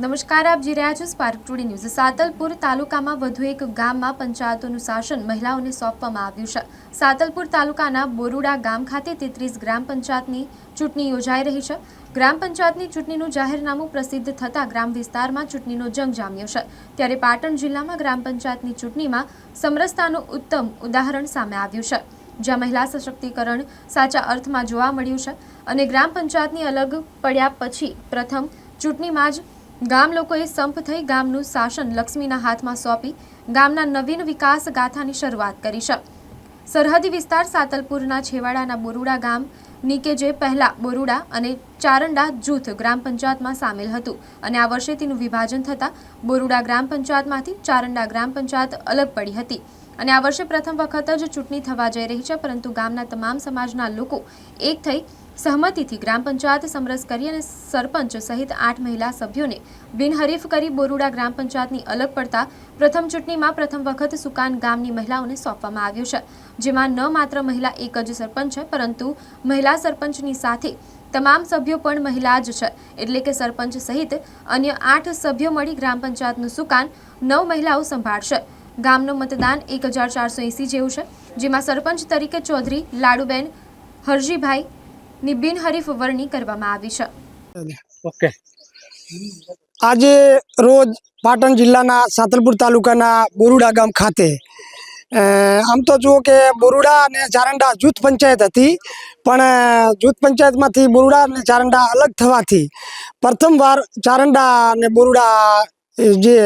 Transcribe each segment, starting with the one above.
નમસ્કાર, આપ જી રહ્યા છો સ્પાર્ક ટુડે ન્યૂઝ સાતલપુર તાલુકામાં વધુ એક ગામમાં પંચાયતોનું શાસન મહિલાઓને સોંપવામાં આવ્યું છે. સાતલપુર તાલુકાના બોરુડા ગામ ખાતે તેત્રીસ ગ્રામ પંચાયતની ચૂંટણી યોજાઈ રહી છે. ગ્રામ પંચાયતની ચૂંટણીનું જાહેરનામું પ્રસિદ્ધ થતાં ગ્રામ વિસ્તારમાં ચૂંટણીનો જંગ જામ્યો છે. ત્યારે પાટણ જિલ્લામાં ગ્રામ પંચાયતની ચૂંટણીમાં સમરસતાનું ઉત્તમ ઉદાહરણ સામે આવ્યું છે. જ્યાં મહિલા સશક્તિકરણ સાચા અર્થમાં જોવા મળ્યું છે અને ગ્રામ પંચાયતની અલગ પડ્યા પછી પ્રથમ ચૂંટણીમાં જ ગામ લોકોએ સંપ થઈ ગામનું શાસન લક્ષ્મીના હાથમાં સોંપી ગામના નવીન વિકાસ ગાથાની શરૂઆત કરી છે. સરહદી વિસ્તાર સાતલપુરના છેવાડાના બોરુડા ગામની જે પહેલા બોરુડા અને ચારંડા જૂથ ગ્રામ પંચાયતમાં સામેલ હતું અને આ વર્ષે તેનું વિભાજન થતાં બોરુડા ગ્રામ પંચાયતમાંથી ચારંડા ગ્રામ પંચાયત અલગ પડી હતી. અને આ વર્ષે પ્રથમ વખત જ ચૂંટણી થવા જઈ રહી છે, પરંતુ ગામના તમામ સમાજના લોકો એક થઈ સહમતિથી ગ્રામ પંચાયત સમરસ કરી અને સરપંચ સહિત આઠ મહિલા સભ્યોને બિનહરીફ કરી બોરુડા ગ્રામ પંચાયતની અલગ પડતા પ્રથમ ચૂંટણીમાં પ્રથમ વખત સુકાન ગામની મહિલાઓને સોંપવામાં આવ્યું છે. જેમાં ન માત્ર મહિલા એક જ સરપંચ છે, પરંતુ મહિલા સરપંચની સાથે તમામ સભ્યો પણ મહિલા જ છે. એટલે કે સરપંચ સહિત અન્ય આઠ સભ્યો મળી ગ્રામ પંચાયતનું સુકાન નવ મહિલાઓ સંભાળશે. ગામનું મતદાન એક હજાર ચારસો એંસી જેવું છે, જેમાં સરપંચ તરીકે ચૌધરી લાડુબેન હરજીભાઈ ની બિનહરીફ વરણી કરવામાં આવી છે. ઓકે. આજે રોજ પાટણ જિલ્લાના સાતલપુર તાલુકાના બોરુડા ગામ ખાતે આમ તો જુઓ કે બોરુડા અને ચારંડા જૂથ પંચાયત હતી, પણ જૂથ પંચાયતમાંથી બોરુડા અને ચારંડા અલગ થવાથી પ્રથમવાર ચારંડા અને બોરુડા જે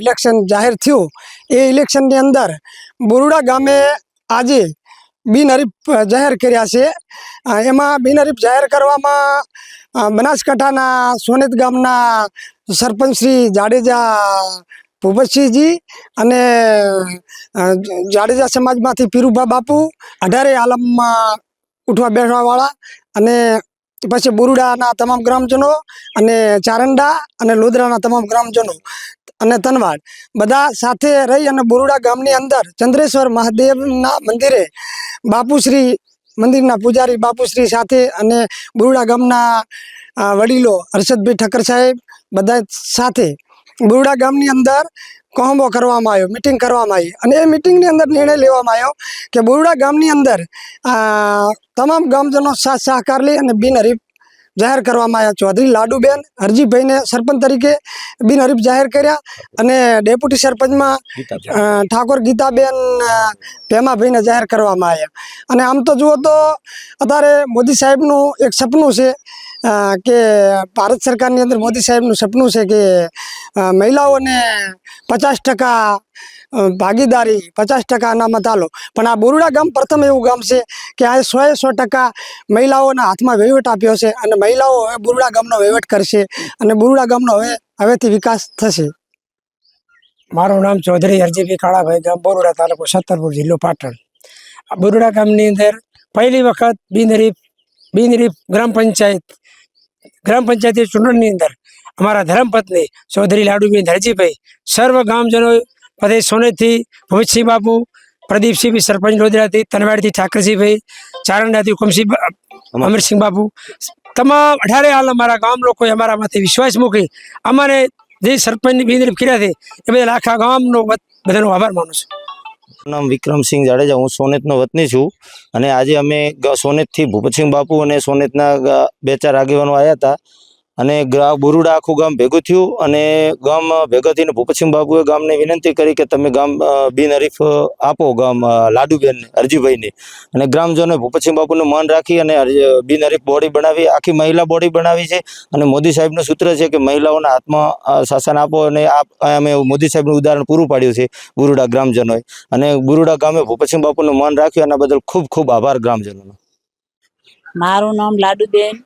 ઇલેક્શન જાહેર થયું, એ ઇલેક્શનની અંદર બોરુડા ગામે આજે બિનહરીફ જાહેર કર્યા છે. એમાં બિનહરીફ જાહેર કરવામાં બનાસકાંઠાના સોનેત ગામના સરપંચ શ્રી જાડેજા ભૂપતસિંહજી અને જાડેજા સમાજમાંથી પીરુભા બાપુ, અઢારે આલમમાં ઉઠવા બેસવાવાળા અને પછી બોરુડાના તમામ ગ્રામજનો અને ચારંડા અને લોદરાના તમામ ગ્રામજનો અને તનવાડ બધા સાથે રહી અને બોરુડા ગામની અંદર ચંદ્રેશ્વર મહાદેવના મંદિરે બાપુશ્રી મંદિરના પૂજારી બાપુશ્રી સાથે અને બુરડા ગામના વડીલો હર્ષદભાઈ ઠક્કર સાહેબ બધા સાથે બુરડા ગામની અંદર કોહંબો કરવામાં આવ્યો મિટિંગ કરવામાં આવી. અને એ મિટિંગની અંદર નિર્ણય લેવામાં આવ્યો કે બુરડા ગામની અંદર તમામ ગામજનો સાથ સહકાર લઈ અને બિનહરીફ જાહેર કરવામાં આવ્યા ચૌધરી લાડુબેન હરજીભાઈને સરપંચ તરીકે બિનહરીફ જાહેર કર્યા અને ડેપ્યુટી સરપંચમાં ઠાકોર ગીતાબેન ભેમાભાઈને જાહેર કરવામાં આવ્યા. અને આમ તો જુઓ તો અત્યારે મોદી સાહેબનું એક સપનું છે કે ભારત સરકારની અંદર મોદી સાહેબનું સપનું છે કે મહિલાઓને પચાસ ટકા ભાગીદારી પચાસ ટકા અનામત આલો. પણ આ બોરુડા ગામ પ્રથમ એવું ગામ છે કે આ સો સો ટકા મહિલાઓના હાથમાં વહીવટ આપ્યો છે અને મહિલાઓ હવે બોરુડા ગામનો વહીવટ કરશે અને બોરુડા ગામનો હવે હવેથી વિકાસ થશે. મારું નામ ચૌધરી હરજીભાઈ કાળાભાઈ ગામ બોરુડા તાલુકો સત્તરપુર જિલ્લો પાટણ. બોરુડા ગામની અંદર પહેલી વખત બિનરીફ બિનરીફ ગ્રામ પંચાયત, ગ્રામ પંચાયતની ચૂંટણીની અંદર અમારા ધર્મપત્ની ચૌધરી લાડુબેન હરજીભાઈ સર્વ ગામજનો પ્રદેશ સોનેતથી ભવિતસિંહ બાપુ પ્રદીપસિંહ સરપંચ લોધરાથી તનવાડીથી ઠાકરસિંહભાઈ ચારંડાથી હુકમસિંહ અમરસિંહ બાપુ. તમામ અઢારે હાલ અમારા ગામ લોકોએ અમારા માથે વિશ્વાસ મૂકી અમારે જે સરપંચની બિંદરી કર્યા છે એ બધા આખા ગામનો બધાનો આભાર માનું છું. નામ વિક્રમસિંહ જાડેજા હું સોનેતનો વતની છું અને આજે અમે સોનેતથી ભૂપતસિંહ બાપુ અને સોનેતના બે ચાર આગેવાનો આવ્યા હતા. અને બુરુડા આખું ગામ ભેગું થયું અને ગામ ભેગા થઈને ભૂપતસિંહ બાબુએ ગામને વિનંતી કરી કે તમે ગામ બિનહરીફ આપો ગામ લાડુબેનને, અરજીભાઈને. અને ગ્રામજનોએ ભૂપતસિંહ બાબુનું માન રાખી અને હર- બિનહરીફ બોડી બનાવી, આખી મહિલા બોડી બનાવી છે. અને મોદી સાહેબનું સૂત્ર છે કે મહિલાઓના હાથમાં શાસન આપો અને અમે મોદી સાહેબનું ઉદાહરણ પૂરું પાડ્યું છે બુરુડા ગ્રામજનોએ. અને ગુરુડા ગામે ભૂપતસિંહ બાપુનું માન રાખ્યું, એના બદલ ખૂબ ખૂબ આભાર ગ્રામજનોનો. મારું નામ લાડુબેન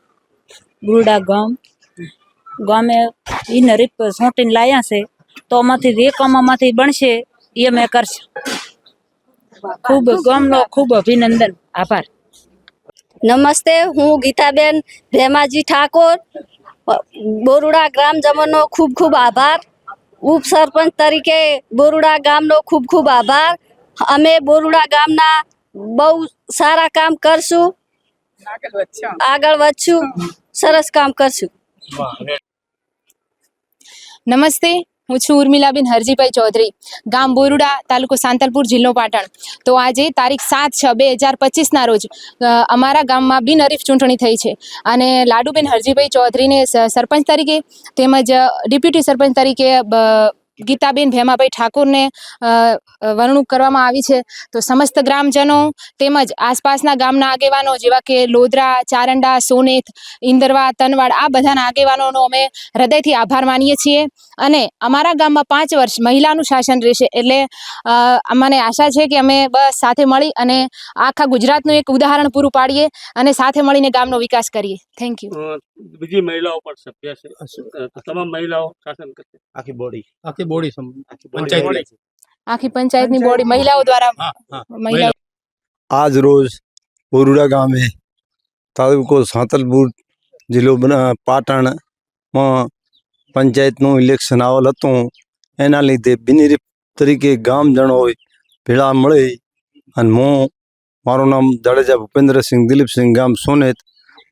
ગુરડા ગામ. ગામે એને રીપ સોંટીને લાયા છે તો આમાંથી જે કામમાંથી બનશે એ અમે કરશે. ખૂબ ગામનો ખૂબ અભિનંદન. આભાર. નમસ્તે હું ગીતાબેન ભેમાજી ઠાકોર. બોરુડા બોરુડા ગ્રામજનોનો ખૂબ ખૂબ આભાર. ઉપ સરપંચ તરીકે બોરુડા ગામનો ખૂબ ખૂબ આભાર. અમે બોરુડા ગામના બહુ સારા કામ કરશું. આગળ વધશું. સરસ કામ કરશું. નમસ્તે, હું છું ઉર્મિલાબેન હરજીભાઈ ચૌધરી, ગામ બોરુડા, તાલુકો સાંતલપુર, જિલ્લો પાટણ. તો આજે તારીખ સાત છ બે હજાર પચીસના રોજ અમારા ગામમાં બિનહરીફ ચૂંટણી થઈ છે. અને લાડુબેન હરજીભાઈ ચૌધરીને સરપંચ તરીકે તેમજ ડેપ્યુટી સરપંચ તરીકે ગીતાબેન ભેમાભાઈ ઠાકોરને અ, કરવામાં આવી છે. તો સમસ્ત ગ્રામજનો તેમજ આસપાસના ગામના આગેવાનો જેવા કે લોધરા ચારંડા સોનેત ઇન્દરવા તનવાડ આ બધાના આગેવાનોનો અમે હૃદયથી આભાર માનીએ છીએ. અને અમારા ગામમાં પાંચ વર્ષ મહિલાનું શાસન રહેશે એટલે મને આશા છે કે અમે બસ સાથે મળી અને આખા ગુજરાતનું એક ઉદાહરણ પૂરું પાડીએ અને સાથે મળીને ગામનો વિકાસ કરીએ. થેન્ક યુ બીજી મહિલાઓ પણ સભ્ય છે. તમામ મહિલાઓ શાસન કરશે. આખી બોડી આખી બોડી આખી પંચાયત બોડી આખી પંચાયતની બોડી મહિલાઓ દ્વારા મહિલાઓ આજ રોજ બોરુડા ગામે તાલુકો સાંતલપુર જિલ્લો પાટણમાં પંચાયતનું ઇલેક્શન આવેલ હતું. એના લીધે બિનહરીફ તરીકે ગામજનોએ ભેળા મળી. અને હું મારું નામ જાડેજા ભૂપેન્દ્રસિંહ દિલીપસિંહ ગામ સોનેત.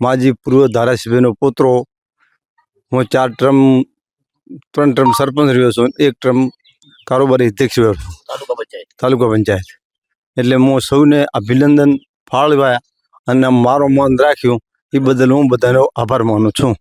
માજી પૂર્વ ધારાસભ્યનો પુત્રો. હું ચાર ટ્રમ ત્રણ ટ્રમ સરપંચ રહ્યો છું એક ટ્રમ કારોબારી અધ્યક્ષ રહ્યો છું. તાલુકા પંચાયત. એટલે હું સૌને અભિનંદન ફાળવ્યા અને મારો મન રાખ્યું. એ બદલ હું બધાનો આભાર માનું છું.